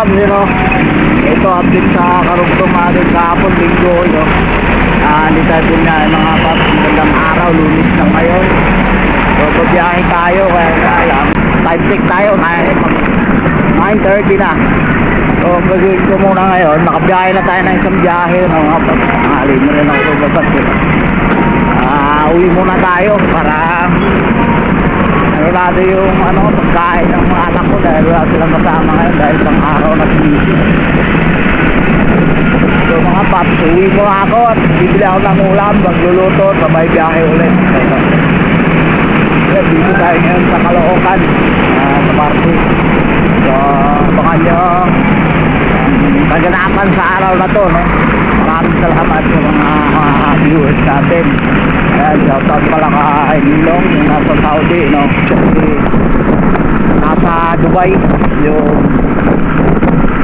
Paps, you know. Ito, update sa karugtong natin kahapon, linggo, you know. Ah, hindi tayo na mga Paps, magandang araw, lunis na ngayon. So, babiyahe tayo, kaya lang, time check tayo, na- mag 9.30 na. So, ang gagawin ko muna ngayon, nakabiyahe na tayo ng isang biyahe, no, mga Paps, mahalin mo rin ako sa you know. Ah, uwi muna tayo para ano natin yung ano, pagkain ng mga anak ko dahil wala silang kasama ngayon dahil pang araw na busy. So mga paps, uwi mo ako at bibili ako ng ulam, magluluto at babay biyahe ulit. Yeah, dito tayo ngayon sa Caloocan, ah, sa party. So, baka nyo kaganapan sa araw na to, no? Maraming salamat sa mga ah, viewers natin. Ayan, shoutout pala kay Nilong, yung nasa Saudi, no? Kasi nasa Dubai, yung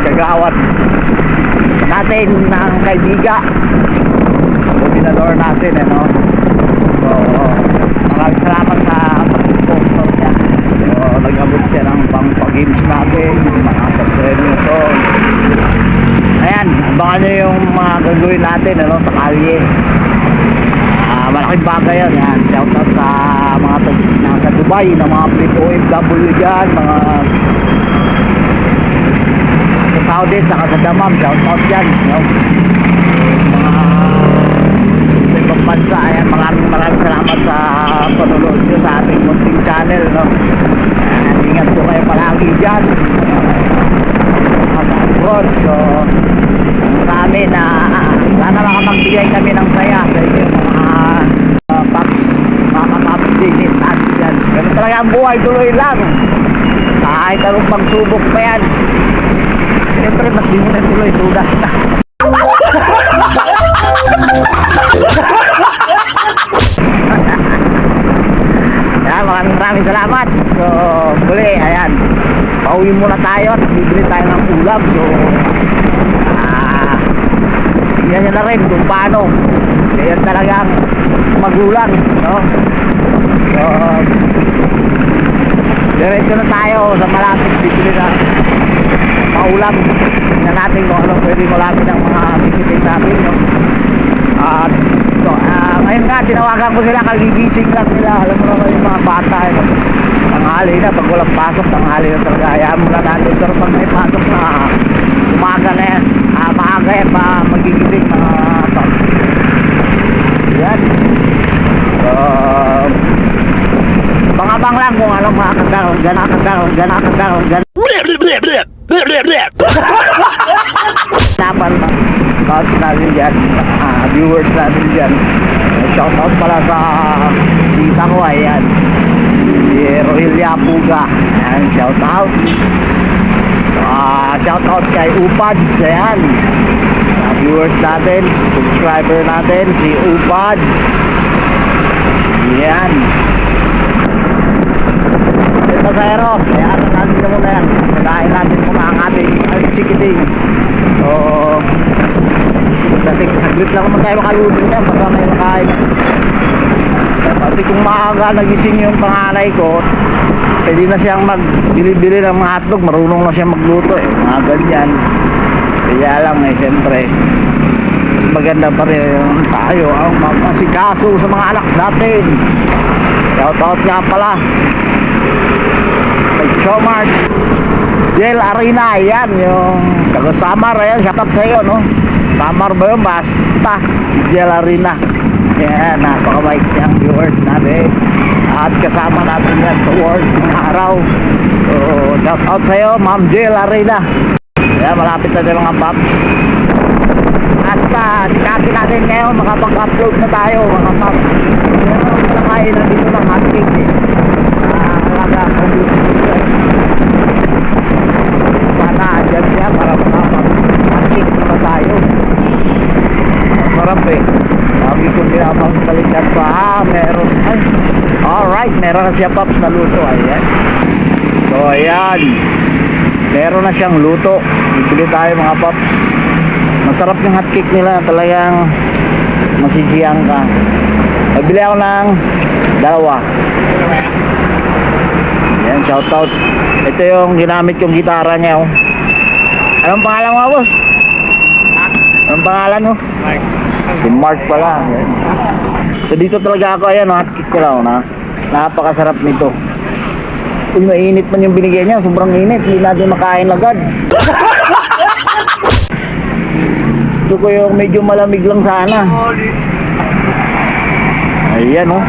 kagawad natin ng kaibiga. Dominador natin, eh, no? So, maraming salamat sa sponsor niya. So, nag-abot siya ng pang-games natin, mga pag-premyo. So, ayan, abangan nyo yung mga gagawin natin, ano, sa kalye. Ah, malaking bagay yan, yan. Shout out sa mga nasa Dubai, na mga Flip OFW dyan, mga sa Saudi, saka sa Damam, shout out dyan. No? Mga sa ibang bansa, ayan, maraming maraming salamat sa panonood nyo sa ating munting channel. No? Ayan, ingat po kayo palagi dyan. Sa abroad, so sa amin na sana makapagbigay kami ng saya sa inyo uh, din natin dyan ganun talaga ang buhay tuloy lang kahit anong pagsubok pa yan siyempre mas di mo na tuloy tudas na Ayan, maraming maraming salamat. So, muli, ayan. Pauwi muna tayo at bibili tayo ng ulam. So, ah, yan nyo na rin kung paano. Kaya talagang magulang, no? So, diretso na tayo sa malapit. Bibili na maulam. Tingnan natin kung anong pwede malapit ng mga bikitin natin, no? At so, ah, ngayon nga, tinawagan ko sila, kagigising lang nila. Alam mo naman yung mga bata, eh. Tanghali na, pag walang pasok, tanghali na talaga. Hayaan mo na natin. Pero pag may pasok na, umaga na yan. Ah, maaga yan pa magigising mga paps. Yan. So, pangabang lang kung anong mga kagawin, gana kagawin, gana kagawin, gana Laban ng thoughts natin dyan, ah, viewers natin dyan. Shout out pala sa tita ko, ayan. Si Roelia Puga. Ayan, shout out. Ah, shout out kay Upads, ayan. Ah, viewers natin, subscriber natin, si Upads. Ayan. Ito sa Aero, kaya ano natin na muna yan. Pagkain natin muna ang ating chikiting. So, dati saglit lang naman tayo makaluto niyan, basta may makain. Kasi kung maaga nagising yung panganay ko, pwede na siyang magbili-bili ng mga hotdog, marunong na siyang magluto eh, mga ganyan. Kaya lang eh, siyempre, maganda pa rin tayo ang mamasikaso sa mga anak natin. Shout out nga pala kay Chomart Jel Arena yan yung taga Samar yan. Shout out sa no? Samar ba yun? Basta Jel Arena. Yan napakabait niyang viewers natin. At kasama natin yan sa world ng araw. So shout out sa iyo Ma'am Jel Arena. Yan malapit na din mga paps. Basta sikatin natin ngayon makapag-upload na tayo mga paps. Yan ang palakain na dito ng hotcake eh. Ah, alaga sana dyan siya para makapag-cake na tayo. Masarap eh. Sabi ko nila balikan pa. Ah meron. Ay alright meron na siya paps na luto. Ayan. So ayan. Meron na siyang luto. Bibili tayo mga paps masarap yung hotcake nila. Talagang masisiyang ka. Nabili ako ng dalawa. Yan, shout out. Ito yung ginamit kong gitara niya. Oh. Anong pangalan mo, boss? Anong pangalan mo? Mark. Si Mark pala. Ayan. So dito talaga ako, ayan, hotcake ko lang, na. Napakasarap nito. Uy, mainit man yung binigay niya. Sobrang init. Hindi natin makain agad. Gusto ko yung medyo malamig lang sana. Ayan, oh.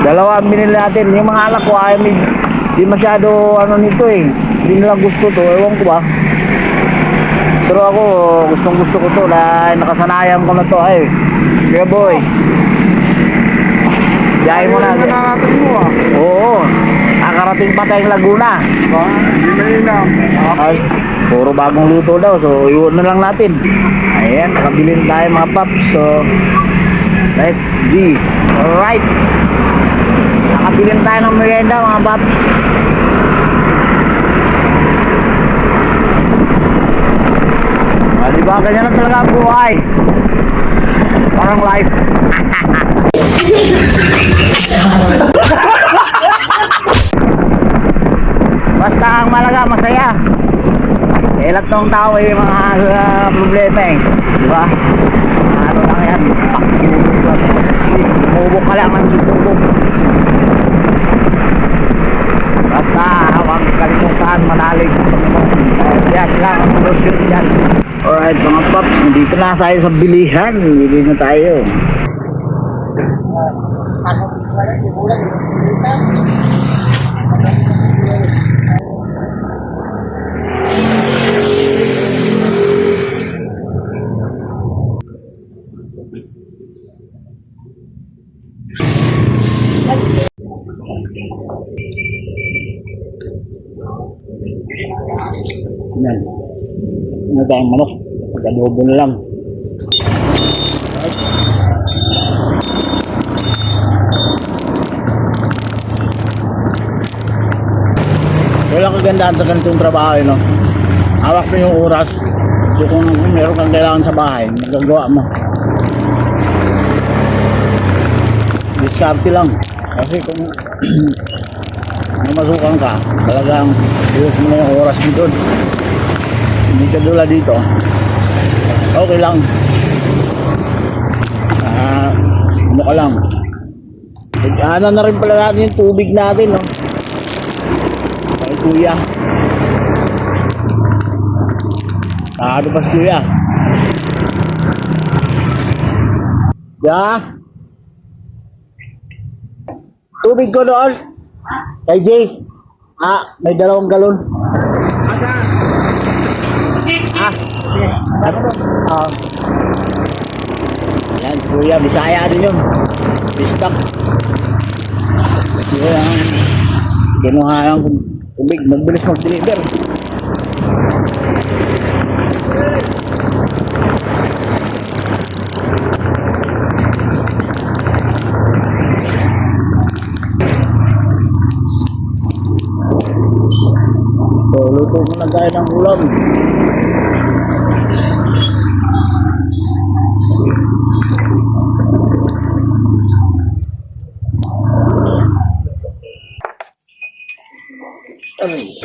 Dalawa ang binili natin. Yung mga anak ko, ay may, di masyado ano nito eh. Hindi nila gusto to. Ewan ko ba. Pero ako, gustong gusto ko to. Dahil nakasanayan ko na to. Ay, kaya boy. Biyahe mo na. ah. Oo. Nakarating pa tayong Laguna. Ba? Hindi na yun lang. Ay, puro bagong luto daw. So, iwan na lang natin. Ayan, nakabilin tayo mga paps. So, let's G. Alright. Nakabilin tayo ng merienda mga paps. Ah, di ba? Ganyan lang talaga ang buhay. Parang life. Basta ang malaga, masaya. Eh, lahat ng tao ay mga uh, problema eh. Di ba? Ano lang yan? Mubok ka lang ang sumubok. Basta, huwag kalimutan, manalig. Yan lang ang solusyon dyan. Alright mga paps, nandito na tayo sa bilihan. Bili na tayo. Yan. Ano tayong manok? Pag-adobo na lang. Wala kagandahan sa ganitong trabaho, eh, no? Hawak mo yung oras. So kung meron kang kailangan sa bahay, magagawa mo. Diskarte lang. Kasi kung namasukan ka, talagang iwas mo na yung oras mo doon. Hindi ka dula dito. Okay lang. Ah, ano ka lang. Ano na rin pala natin yung tubig natin, no? Kay kuya. Ano pa si kuya? Ya? Tubig ko doon. Kay Jay. Ah, may dalawang galon. Ah, at, ah, yan, kuya, bisaya din yun. Bistak. Yan, ginuha ng tubig, magbilis mag-deliver. So, luto muna tayo ng ulam. Aray.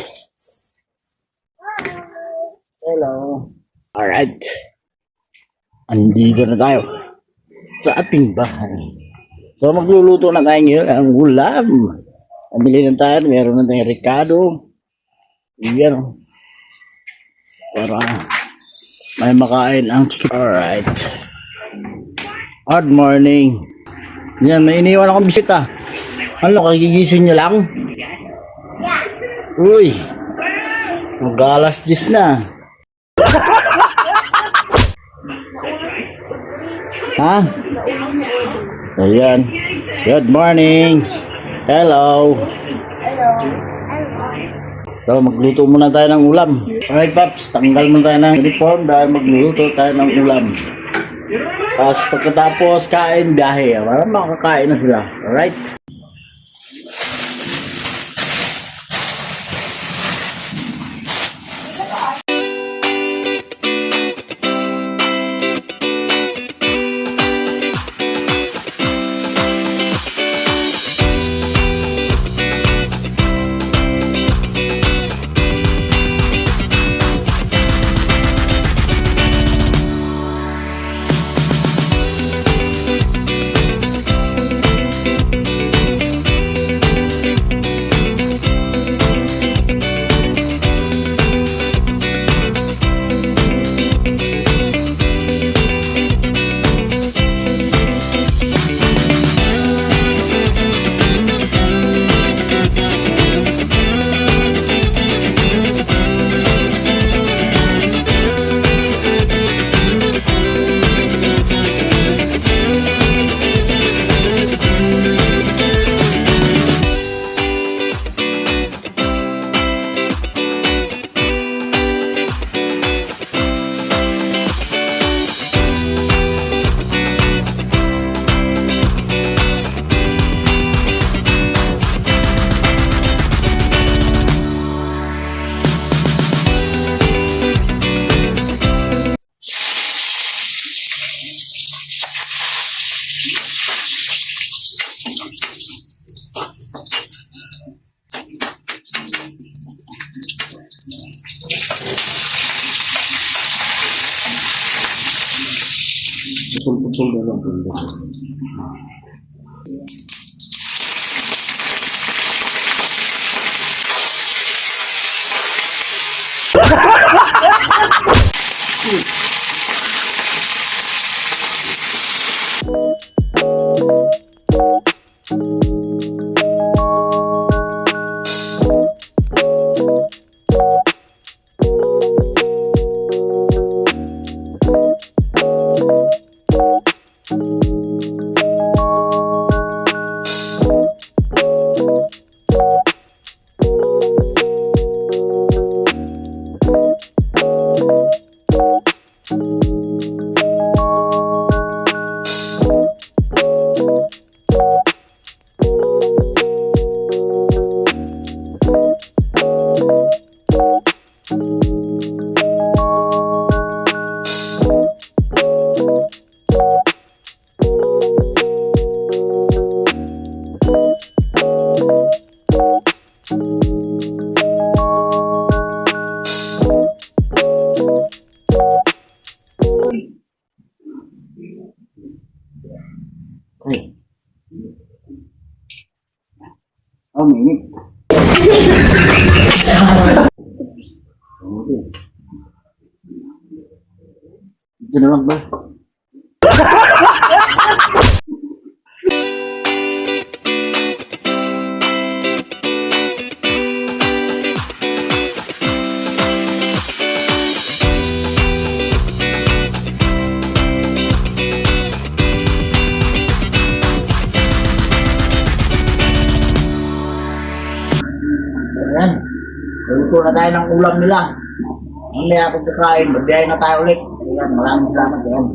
Hello. Alright. Andito na tayo sa ating bahay. So magluluto na tayo ngayon ang ulam. Pabili na tayo, meron na tayong Ricardo. Yan. Para may makain ang. Alright. Good morning. Yan, may iniwan akong bisita. Ano, kagigising nyo lang? Uy. Mag-alas 10 na. Ha? Ayan. Good morning. Hello. So, magluto muna tayo ng ulam. Alright, Paps. Tanggal muna tayo ng uniform dahil magluluto tayo ng ulam. Tapos pagkatapos, kain, biyahe. Para makakain na sila. Alright? Putol-putol na lang. Ay. Oh, minit. Okay. Ito na lang ba? Luto na tayo ng ulam nila. Mamaya kung kakain, magbiyahe na tayo ulit. Ayan, maraming salamat. Ayan.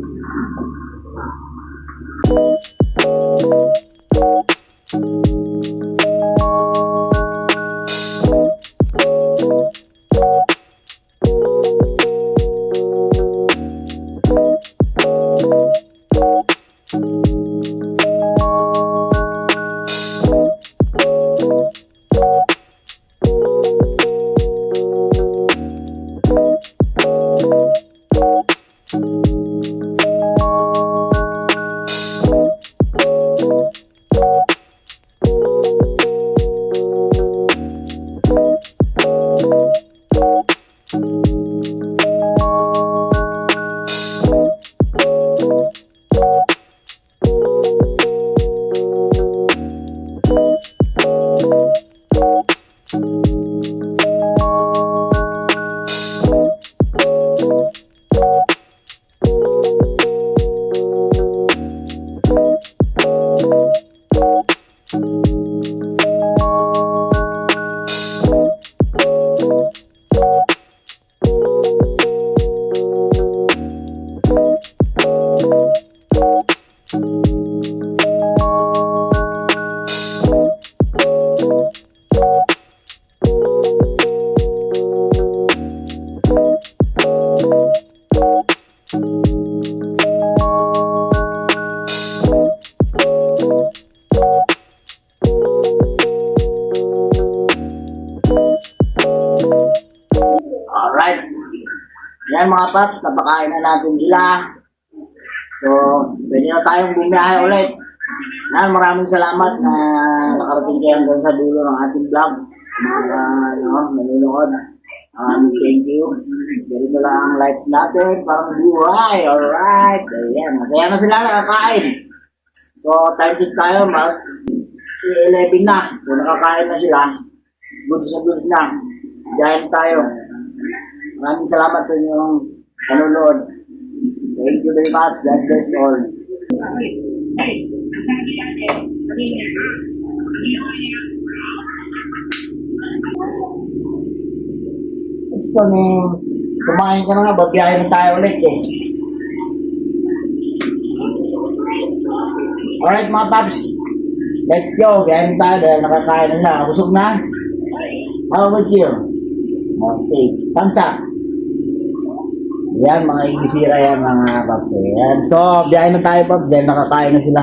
Alright. Paps, napakain na natin sila. So, pwede na tayong bumiyahe ulit. Yan, maraming salamat na nakarating kayo hanggang sa dulo ng ating vlog. Mga ano, nanonood. Um, thank you. Ganito na lang ang life natin. Parang buhay. Alright. Ayan. Masaya na sila nakakain. So, time check tayo. Mag 11 na. So, nakakain na sila. Goods na goods na. Dahil tayo. Maraming salamat sa inyong panonood. Thank you very much. God bless all. Gusto ni kumain ka na nga, babiyahe na tayo ulit eh. Alright mga paps, let's go. Biyahe na tayo dahil nakakain na. Busog na? How about you? Okay. Thumbs up. Yan, mga ibisira yan mga paps. Yan. So, biyahe na tayo paps dahil nakakain na sila.